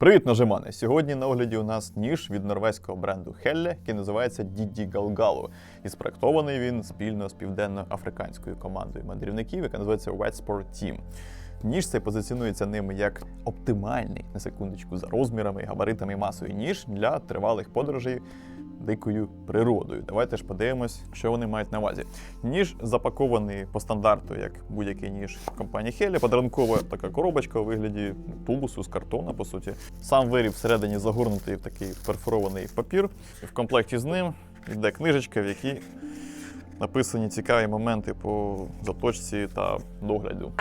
Привіт, нажимани! Сьогодні на огляді у нас ніж від норвезького бренду Helle, який називається Діді Galgalo. І спроектований він спільно з південно-африканською командою мандрівників, яка називається Wetsport Sport Team. Ніж цей позиціонується ними як оптимальний на секундочку за розмірами, габаритами і масою ніж для тривалих подорожей дикою природою. Давайте ж подивимось, що вони мають на увазі. Ніж запакований по стандарту, як будь-який ніж компанії Хелі. Подарункова така коробочка у вигляді тубусу з картона, по суті. Сам виріб всередині загорнутий в такий перфорований папір. В комплекті з ним йде книжечка, в якій написані цікаві моменти по заточці та догляду.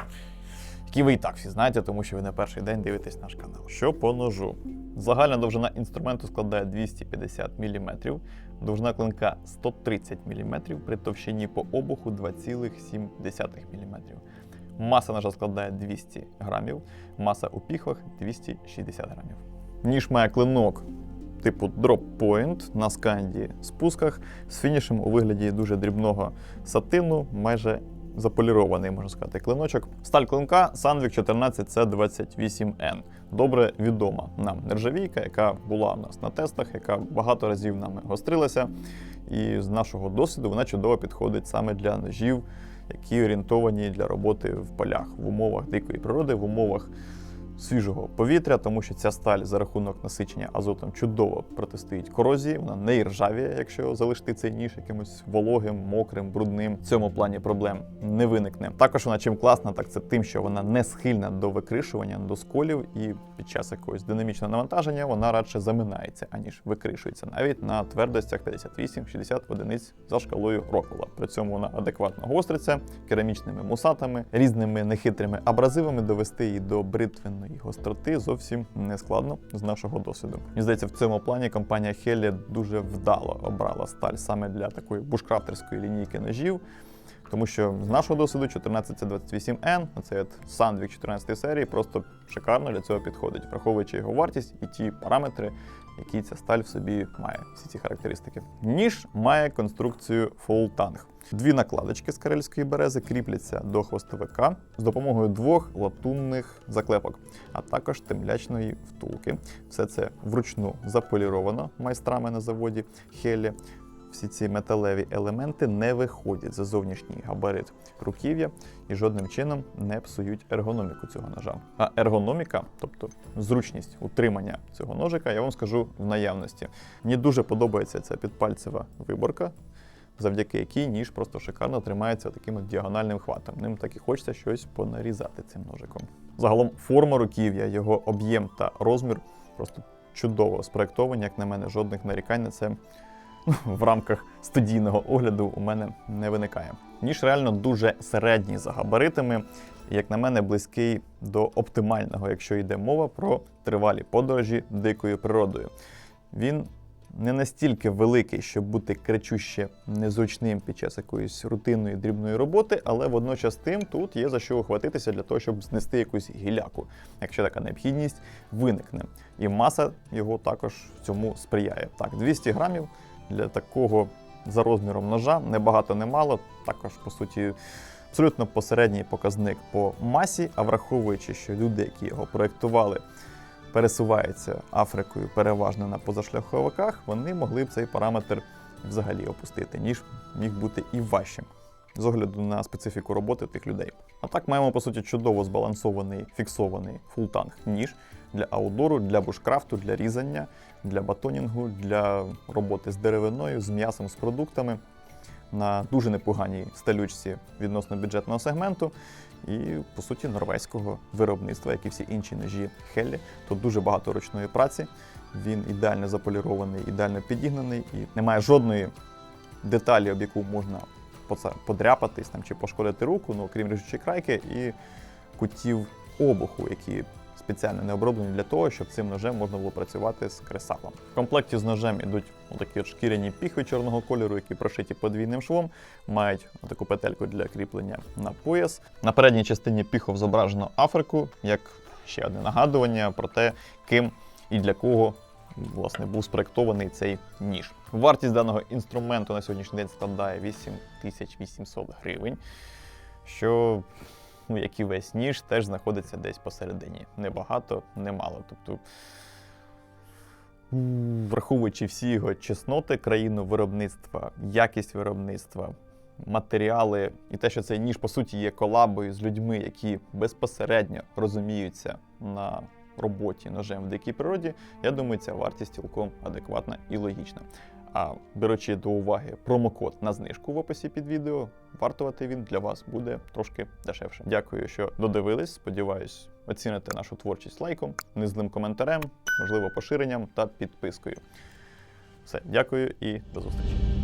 Які ви і так всі знаєте, тому що ви не перший день дивитесь наш канал. Що по ножу? Загальна довжина інструменту складає 250 мм, довжина клинка 130 мм, при товщині по обуху 2,7 мм. Маса ножа складає 200 грамів, маса у піхвах 260 грамів. Ніж має клинок типу Drop Point на сканді спусках з фінішем у вигляді дуже дрібного сатину, майже заполірований, можна сказати, клиночок. Сталь клинка Sandvik 14C28N. Добре відома нам нержавійка, яка була у нас на тестах, яка багато разів нами гострилася. І з нашого досвіду вона чудово підходить саме для ножів, які орієнтовані для роботи в полях в умовах дикої природи, в умовах свіжого повітря, тому що ця сталь за рахунок насичення азотом чудово протистоїть корозії, вона не іржавіє, якщо залишити цей ніж якимось вологим, мокрим, брудним. В цьому плані проблем не виникне. Також вона чим класна, так це тим, що вона не схильна до викришування, до сколів, і під час якогось динамічного навантаження вона радше заминається, аніж викришується, навіть на твердостях 58-60 одиниць за шкалою Роквелла. При цьому вона адекватно гостриться керамічними мусатами, різними нехитрими абразивами довести її до бритвеної гостроти зовсім не складно з нашого досвіду. Мені здається, в цьому плані компанія Helle дуже вдало обрала сталь саме для такої бушкрафтерської лінійки ножів. Тому що з нашого досвіду 1428N, оцей от Sandvik 14 серії, просто шикарно для цього підходить, враховуючи його вартість і ті параметри, які ця сталь в собі має, всі ці характеристики. Ніж має конструкцію Tang. Дві накладочки з карельської берези кріпляться до хвостовика з допомогою двох латунних заклепок, а також темлячної втулки. Все це вручну заполіровано майстрами на заводі Хеллі. Всі ці металеві елементи не виходять за зовнішній габарит руків'я і жодним чином не псують ергономіку цього ножа. А ергономіка, тобто зручність утримання цього ножика, я вам скажу в наявності. Мені дуже подобається ця підпальцева виборка, завдяки якій ніж просто шикарно тримається таким діагональним хватом. Ним так і хочеться щось понарізати цим ножиком. Загалом форма руків'я, його об'єм та розмір просто чудово спроектовані, як на мене, жодних нарікань на це ну, в рамках студійного огляду у мене не виникає. Ніж реально дуже середній за габаритами, як на мене, близький до оптимального, якщо йде мова про тривалі подорожі дикою природою. Він не настільки великий, щоб бути кричуще незручним під час якоїсь рутинної дрібної роботи, але водночас тим тут є за що ухватитися для того, щоб знести якусь гіляку, якщо така необхідність виникне. І маса його також цьому сприяє. Так, 200 грамів для такого за розміром ножа не багато не мало. Також, по суті, абсолютно посередній показник по масі, а враховуючи, що люди, які його проєктували, пересуваються Африкою переважно на позашляховиках, вони могли б цей параметр взагалі опустити, ніж міг бути і важчим. З огляду на специфіку роботи тих людей. А так маємо, по суті, чудово збалансований фіксований фултанг ніж для аудору, для бушкрафту, для різання, для батонінгу, для роботи з деревиною, з м'ясом, з продуктами на дуже непоганій сталючці відносно бюджетного сегменту і, по суті, норвезького виробництва, як і всі інші ножі Хеллі. Тут дуже багато ручної праці. Він ідеально заполірований, ідеально підігнаний і немає жодної деталі, об яку можна подряпатись там, чи пошкодити руку, ну, окрім ріжучої крайки і кутів обуху, які спеціально не оброблені для того, щоб цим ножем можна було працювати з кресалом. В комплекті з ножем ідуть такі шкіряні піхви чорного кольору, які прошиті подвійним швом, мають таку петельку для кріплення на пояс. На передній частині піхов зображено Африку як ще одне нагадування про те, ким і для кого власне був спроектований цей ніж. Вартість даного інструменту на сьогоднішній день складає 8800 гривень, що, ну, як і весь ніж, теж знаходиться десь посередині. Не багато, не мало. Тобто враховуючи всі його чесноти, країну виробництва, якість виробництва, матеріали і те, що цей ніж по суті є колабою з людьми, які безпосередньо розуміються на роботі ножем в дикій природі, я думаю, ця вартість цілком адекватна і логічна. А беручи до уваги промокод на знижку в описі під відео, вартувати він для вас буде трошки дешевше. Дякую, що додивились. Сподіваюсь, оціните нашу творчість лайком, низлим коментарем, можливо, поширенням та підпискою. Все, дякую і до зустрічі.